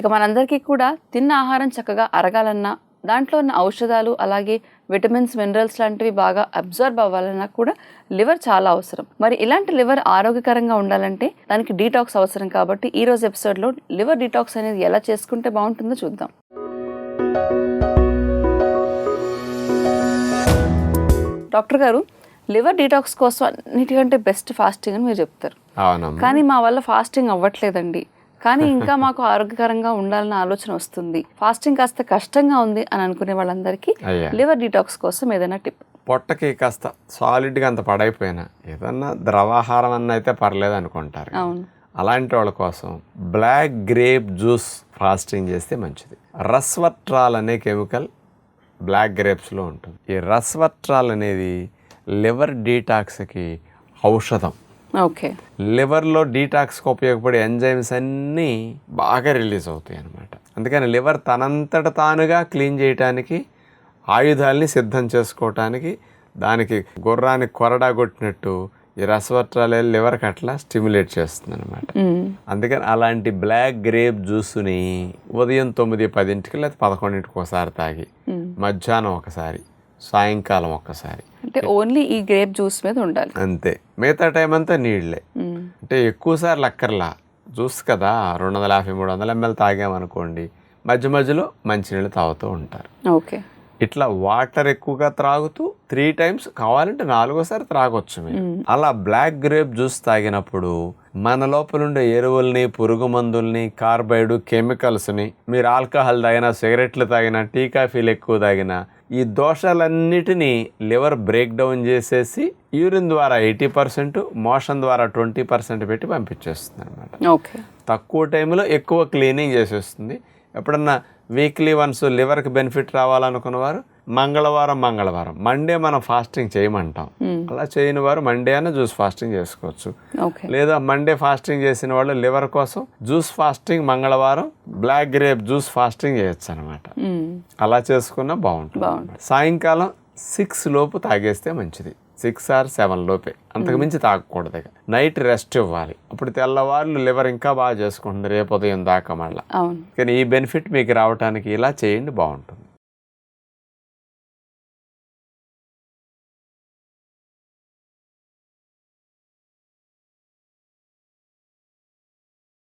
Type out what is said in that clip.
ఇక మనందరికీ కూడా తిన్న ఆహారం చక్కగా అరగాలన్నా దాంట్లో ఉన్న ఔషధాలు అలాగే విటమిన్స్ మినరల్స్ లాంటివి బాగా అబ్జర్వ్ అవ్వాలన్నా కూడా లివర్ చాలా అవసరం. మరి ఇలాంటి లివర్ ఆరోగ్యకరంగా ఉండాలంటే దానికి డీటాక్స్ అవసరం కాబట్టి ఈ రోజు ఎపిసోడ్లో లివర్ డీటాక్స్ అనేది ఎలా చేసుకుంటే బాగుంటుందో చూద్దాం. డాక్టర్ గారు లివర్ డీటాక్స్ కోసం అన్నిటికంటే బెస్ట్ ఫాస్టింగ్ అని మీరు చెప్తారు. కానీ మా వల్ల ఫాస్టింగ్ అవ్వట్లేదండి. కానీ ఇంకా మాకు ఆరోగ్యకరంగా ఉండాలన్న ఆలోచన వస్తుంది. ఫాస్టింగ్ కాస్త కష్టంగా ఉంది అని అనుకునే వాళ్ళందరికీ లివర్ డీటాక్స్ కోసం ఏదైనా టిప్. పొట్టకి కాస్త సాలిడ్గా అంత పడైపోయినా ఏదన్నా ద్రవాహారం అన్న అయితే పర్లేదు అనుకుంటారు. అవును. అలాంటి వాళ్ళ కోసం బ్లాక్ గ్రేప్ జ్యూస్ ఫాస్టింగ్ చేస్తే మంచిది. రస్వట్రాల్ అనే కెమికల్ బ్లాక్ గ్రేప్స్లో ఉంటుంది. ఈ రస్వట్రాల్ అనేది లివర్ డీటాక్స్కి ఔషధం. ఓకే. లివర్లో డీటాక్స్కి ఉపయోగపడే ఎంజైమ్స్ అన్నీ బాగా రిలీజ్ అవుతాయి అన్నమాట. అందుకని లివర్ తనంతట తానుగా క్లీన్ చేయటానికి ఆయుధాల్ని సిద్ధం చేసుకోవటానికి దానికి గుర్రానికి కొరడా కొట్టినట్టు ఈ రసవట్రాలే లివర్కి అట్లా స్టిమ్యులేట్ చేస్తుంది అనమాట అందుకని అలాంటి బ్లాక్ గ్రేప్ జ్యూస్ని ఉదయం తొమ్మిది పదింటికి లేదా పదకొండింటికి ఒకసారి తాగి మధ్యాహ్నం ఒకసారి సాయంకాలం ఒక్కసారి అంటే ఓన్లీ ఈ గ్రేప్ జ్యూస్ మీద ఉండాలి. అంతే. మిగతా టైం అంతా నీళ్ళే. అంటే ఎక్కువ సార్లు అక్కర్లా. జ్యూస్ కదా రెండు వందల యాభై మూడు వందల ఎంఎల్ తాగామనుకోండి మధ్య మధ్యలో మంచినీళ్ళు తాగుతూ ఉంటారు. ఓకే. ఇట్లా వాటర్ ఎక్కువగా త్రాగుతూ త్రీ టైమ్స్ కావాలంటే నాలుగోసారి త్రాగొచ్చు మీరు. అలా బ్లాక్ గ్రేప్ జ్యూస్ తాగినప్పుడు మన లోపల ఉండే ఎరువుల్ని పురుగు మందుల్ని కార్బైడ్ కెమికల్స్ని మీరు ఆల్కహాల్ తాగినా సిగరెట్లు తాగినా టీ కాఫీలు ఎక్కువ తాగినా ఈ దోషాలన్నిటినీ లివర్ బ్రేక్ డౌన్ చేసేసి యూరిన్ ద్వారా ఎయిటీ పర్సెంట్ మోషన్ ద్వారా ట్వంటీ పర్సెంట్ పెట్టి పంపించేస్తుంది అనమాట ఓకే. తక్కువ టైంలో ఎక్కువ క్లీనింగ్ చేసేస్తుంది. ఎప్పుడన్నా వీక్లీ వన్స్ లివర్కి బెనిఫిట్ రావాలనుకున్న వారు మంగళవారం మంగళవారం. మండే మనం ఫాస్టింగ్ చేయమంటాం. అలా చేయని వారు మండే అన్న జ్యూస్ ఫాస్టింగ్ చేసుకోవచ్చు. లేదా మండే ఫాస్టింగ్ చేసిన వాళ్ళు లివర్ కోసం జ్యూస్ ఫాస్టింగ్ మంగళవారం బ్లాక్ గ్రేప్ జ్యూస్ ఫాస్టింగ్ చేయొచ్చు అనమాట. అలా చేసుకున్నా బాగుంటుంది. సాయంకాలం సిక్స్ లోపు తాగేస్తే మంచిది. సిక్స్ ఆర్ సెవెన్ లోపే. అంతకు మించి తాగకూడదు నైట్ రెస్ట్ ఇవ్వాలి. అప్పుడు తెల్లవాళ్ళు లివర్ ఇంకా బాగా చేసుకుంటుంది. రేపు ఉదయం దాకా మళ్ళీ. కానీ ఈ బెనిఫిట్ మీకు రావడానికి ఇలా చేయండి బాగుంటుంది.